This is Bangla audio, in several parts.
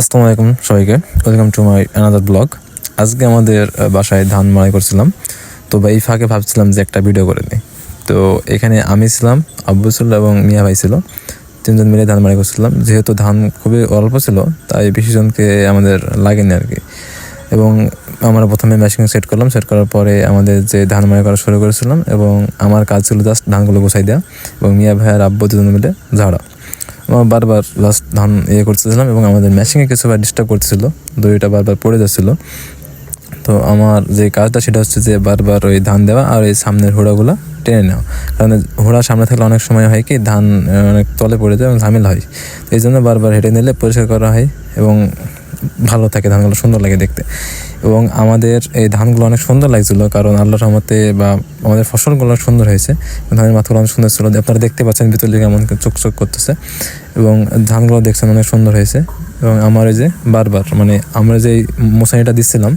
আসসালামু আলাইকুম সবাইকে। Welcome to my another blog আজকে আমাদের বাসায় ধান মাড়াই করছিলাম। তো বা এই ফাঁকে ভাবছিলাম যে একটা ভিডিও করে নিই। তো এখানে আমি ছিলাম, আব্বু ছিল এবং মিয়া ভাই ছিল। তিনজন মিলে ধান মাড়াই করছিলাম। যেহেতু ধান খুবই অল্প ছিল, তাই বেশি জনকে আমাদের লাগেনি আর কি। এবং আমরা প্রথমে মেশিন সেট করলাম। সেট করার পরে আমাদের যে ধান মাড়াই করা শুরু করেছিলাম এবং আমার কাজ ছিল জাস্ট ধানগুলো গোছাই দেওয়া এবং মিয়া ভাই আর আব্বু দুজন মিলে ঝাড়া। বারবার লাস্ট ধান ইয়ে করতেছিলাম এবং আমাদের মেশিনে কিছু ডিস্টার্ব করছিল দড়িটা বারবার পড়ে যাচ্ছিল। তো আমার যে কাজটা সেটা হচ্ছে যে বারবার ওই ধান দেওয়া আর ওই সামনের হোড়াগুলো টেনে নেওয়া। কারণ হোড়া সামনে থাকলে অনেক সময় হয় কি, ধান, অনেক তলে পড়ে যায় এবং ঝামেলা হয়। তো এই জন্য বারবার হেঁটে নিলে পরিষ্কার করা হয় এবং ভালো থাকে, ধানগুলো সুন্দর লাগে দেখতে। এবং আমাদের এই ধানগুলো অনেক সুন্দর লাগছিল, কারণ আল্লাহর রহমতে বা আমাদের ফসলগুলো অনেক সুন্দর হয়েছে। ধানের মাথাগুলো অনেক সুন্দর ছিল। আপনারা দেখতে পাচ্ছেন ভিতর দিকে এমন চোখ করতেছে। এবং ধানগুলো দেখছেন অনেক সুন্দর হয়েছে। এবং আমার যে বারবার মানে আমরা যে মশারিটা দিচ্ছিলাম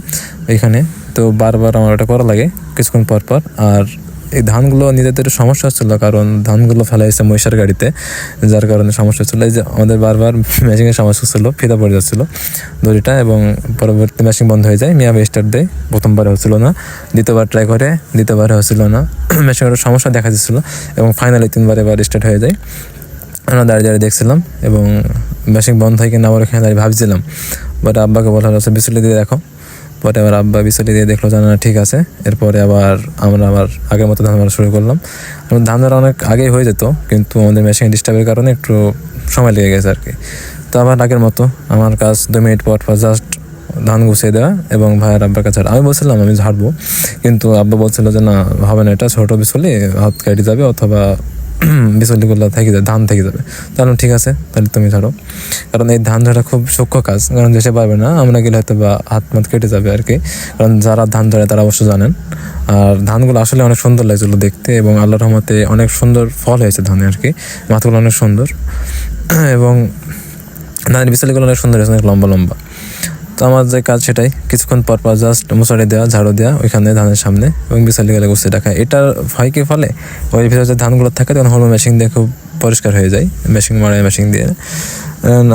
এখানে, তো বারবার আমার এটা করা লাগে কিছুক্ষণ পর পর। আর এই ধানগুলো নিজেদের সমস্যা হচ্ছিল, কারণ ধানগুলো ফেলা হয়েছে মহিষার গাড়িতে, যার কারণে সমস্যা হচ্ছিল। এই যে আমাদের বারবার মেশিনের সমস্যা ছিল ফিতা পড়ে যাচ্ছিল দড়িটা এবং পরবর্তী মেশিন বন্ধ হয়ে যায়। মিয়া স্টার্ট দেয়, প্রথমবার হচ্ছিল না, দ্বিতীয়বার ট্রাই করে, দ্বিতীয়বার হচ্ছিল না। মেশিনের সমস্যা দেখা যাচ্ছিল এবং ফাইনালি তিনবার এবার স্টার্ট হয়ে যায়। আমরা দাঁড়িয়ে দাঁড়িয়ে দেখছিলাম এবং মেশিন বন্ধ হয় কিনা আবার ওখানে দাঁড়িয়ে ভাবছিলাম। বাট আব্বাকে বলা হলো বিচুলি দিয়ে দেখো। পরে আবার আব্বা বিচুলি দিয়ে দেখল যে, না ঠিক আছে। এরপরে আবার আমরা আবার আগের মতো ধান শুরু করলাম। ধান ধরা অনেক আগেই হয়ে যেত, কিন্তু আমাদের মেশিন ডিস্টার্বের কারণে একটু সময় লেগে গেছে আর কি। তো আবার আগের মতো, আমার কাজ দু মিনিট পর পর জাস্ট ধান গুছিয়ে দেওয়া এবং ভাইয়ের আব্বার কাছে আমি বলছিলাম, আমি ঝাড়বো। কিন্তু আব্বা বলছিল যে, না, হবে না, এটা ছোটো বিচলি হাত কেটে যাবে অথবা বিচলিগুলো থেকে যাবে ধান থেকে যাবে। তাহলে ঠিক আছে, তাহলে তুমি ধরো। কারণ এই ধান ধরা খুব সূক্ষ্ম কাজ, কারণ দেশে পারবে না, আমরা গেলে হয়তো বা হাত মাত কেটে যাবে আর কি। কারণ যারা ধান ধরে তারা অবশ্য জানেন। আর ধানগুলো আসলে অনেক সুন্দর লাগছিল দেখতে এবং আল্লাহ রহমতে অনেক সুন্দর ফল হয়েছে ধানে আর কি। মাথাগুলো অনেক সুন্দর। এবং ধানের বিচলিগুলো অনেক সুন্দর হয়েছে, অনেক লম্বা লম্বা। তো আমার যে কাজ সেটাই। কিছুক্ষণ পর পর জাস্ট মশারি দেওয়া ঝাড়ু দেওয়া ওইখানে ধানের সামনে এবং বিশালি গেলে গুছিয়ে রাখা এটার হয় ফলে? ওই ভিতরে যে ধানগুলো থাকে, তখন হলো মেশিন দিয়ে খুব পরিষ্কার হয়ে যায়। মেশিন মারে মেশিন দিয়ে।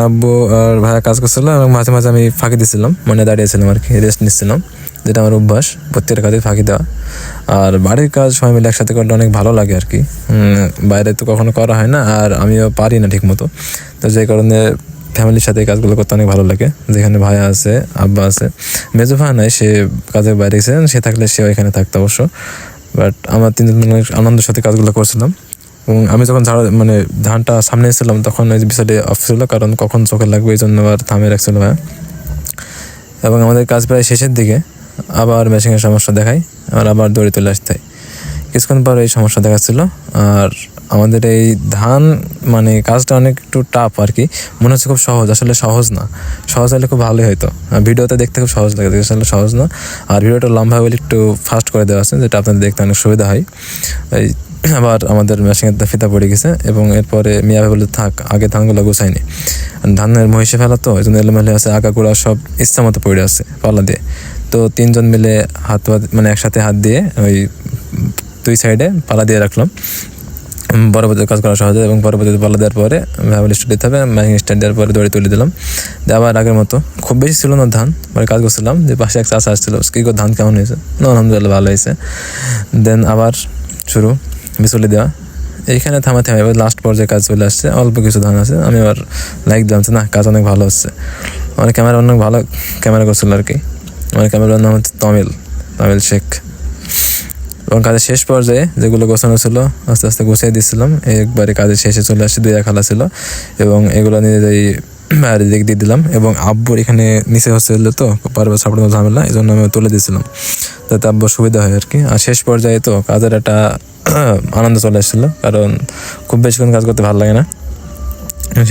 আব্বু আর ভাইয়া কাজ করছিল এবং মাঝে মাঝে আমি ফাঁকি দিচ্ছিলাম মানে দাঁড়িয়েছিলাম আর কি রেস্ট নিচ্ছিলাম। যেটা আমার অভ্যাস প্রত্যেকটা কাজে ফাঁকি দেওয়া। আর বাড়ির কাজ সবাই মিলে একসাথে করলে অনেক ভালো লাগে আর কি। বাইরে তো কখনো করা হয় না, আর আমিও পারি না ঠিক মতো তো যে কারণে ফ্যামিলির সাথে কাজগুলো করতে অনেক ভালো লাগে। যেখানে ভাইয়া আছে, আব্বা আছে। মেজো ভাই নাই, সে কাজের বাইরে গেছে সে থাকলে সে এখানে থাকতো অবশ্য। বাট আমার তিনজন আনন্দের সাথে কাজগুলো করছিলাম। এবং আমি যখন ঝাড়া মানে ধানটা সামনে এসেছিলাম, তখন ওই বিষয়টি অফ ছিল, কারণ কখন চোখে লাগবে এই জন্য আবার থামে রাখছিল ভাইয়া এবং আমাদের কাজ প্রায় শেষের দিকে, আবার মেশিনের সমস্যা দেখায় আর আবার দড়ি তুলে আসতে কিছুক্ষণ পর এই সমস্যা দেখাচ্ছিল, আর আমাদের এই ধান মানে কাজটা অনেক একটু টাফ আর কি মনে হচ্ছে খুব সহজ, আসলে সহজ না। সহজ হলে খুব ভালোই আর ভিডিওতে দেখতে খুব সহজ লাগে আসলে সহজ না। আর ভিডিওটা লম্বা বলে একটু ফাস্ট করে দেওয়া আছে, যেটা আপনাদের দেখতে অনেক সুবিধা হয়। এই আবার আমাদের মেশিনের ফিতা পড়ে গেছে, এবং এরপরে মিয়া বলে থাক, আগে ধানগুলো গোছায়নি ধানের মহিষে ফেলা তো এই জন্য এলোমেলো আছে আগাগুড়া সব ইচ্ছা মতো পড়ে আছে, পাল্লা দিয়ে। তো তিনজন মিলে হাত মানে একসাথে হাত দিয়ে ওই দুই সাইডে পালা দিয়ে রাখলাম। উম, পরবর্তী কাজ করা সহজ এবং পরবর্তীতে পাল্লা দেওয়ার পরে ভ্যাবল স্টার্ট দিতে হবে ম্যাগিং স্টার্ট দেওয়ার পরে দড়ি তুলে দিলাম। দিয়ে আবার আগের মতো খুব বেশি ছিল না ধান মানে কাজ করছিলাম যে পাশে এক চাষ আসছিল কি করে ধান কেমন হয়েছে? না আলহামদুলিল্লাহ ভালো হয়েছে। দেন আবার শুরু বিচলি দেওয়া। এইখানে থামা থামা এবার লাস্ট পর্যায়ে কাজ চলে আসছে অল্প কিছু ধান আছে আমি আবার লাইক দিলাম না কাজ অনেক ভালো হচ্ছে। আমার ক্যামেরা অনেক ভালো ক্যামেরা করছিল আর কি। আমার ক্যামেরার নাম হচ্ছে তমিল তমিল শেখ। এবং কাজের শেষ পর্যায়ে যেগুলো গোছানো ছিল, আস্তে আস্তে গুছিয়ে দিচ্ছিলাম একবারে কাজের শেষে চলে আসছে দুই খালা ছিল এবং এগুলো নিয়ে যাই বাইরের দিক দিয়ে দিলাম এবং আব্বুর এখানে নিচে হচ্ছে তো, পারবে সাপড়ে ঝামেলা, এই জন্য আমি তুলে দিয়েছিলাম। যাতে আব্বুর সুবিধা হয় আর কি। আর শেষ পর্যায়ে তো কাজের একটা আনন্দ চলে এসেছিল কারণ খুব বেশিক্ষণ কাজ করতে ভালো লাগে না।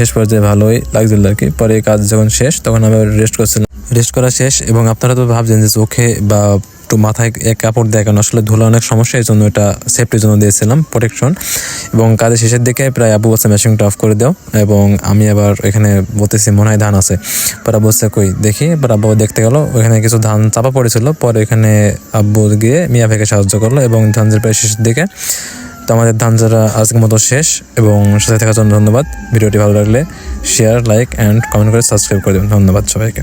শেষ পর্যায়ে ভালোই লাগছিল আর কি। পরে কাজ যখন শেষ, তখন আমি রেস্ট করছিলাম। রেস্ট করা শেষ এবং আপনারা তো ভাবছেন যে চোখে বা একটু মাথায় কাপড় দেয় কারণ আসলে ধুলা অনেক সমস্যা, এই জন্য এটা সেফটির জন্য দিয়েছিলাম প্রোটেকশন এবং কাজের শেষের দিকে প্রায় আবু বলছে মেশিনটা অফ করে দাও। এবং আমি আবার এখানে বলতেছি, মনে হয় ধান আছে। পরে বলছে কই, দেখি। এবার আব্বু দেখতে গেল, ওখানে কিছু ধান চাপা পড়েছিল। পরে এখানে আব্বু গিয়ে মিয়া ভাইকে সাহায্য করল এবং ধানের প্রায় শেষের দিকে। তো আমাদের ধান যারা আজকের মতো শেষ এবং সাথে থাকার জন্য ধন্যবাদ। ভিডিওটি ভালো লাগলে শেয়ার লাইক অ্যান্ড কমেন্ট করে সাবস্ক্রাইব করে দেবেন। ধন্যবাদ সবাইকে।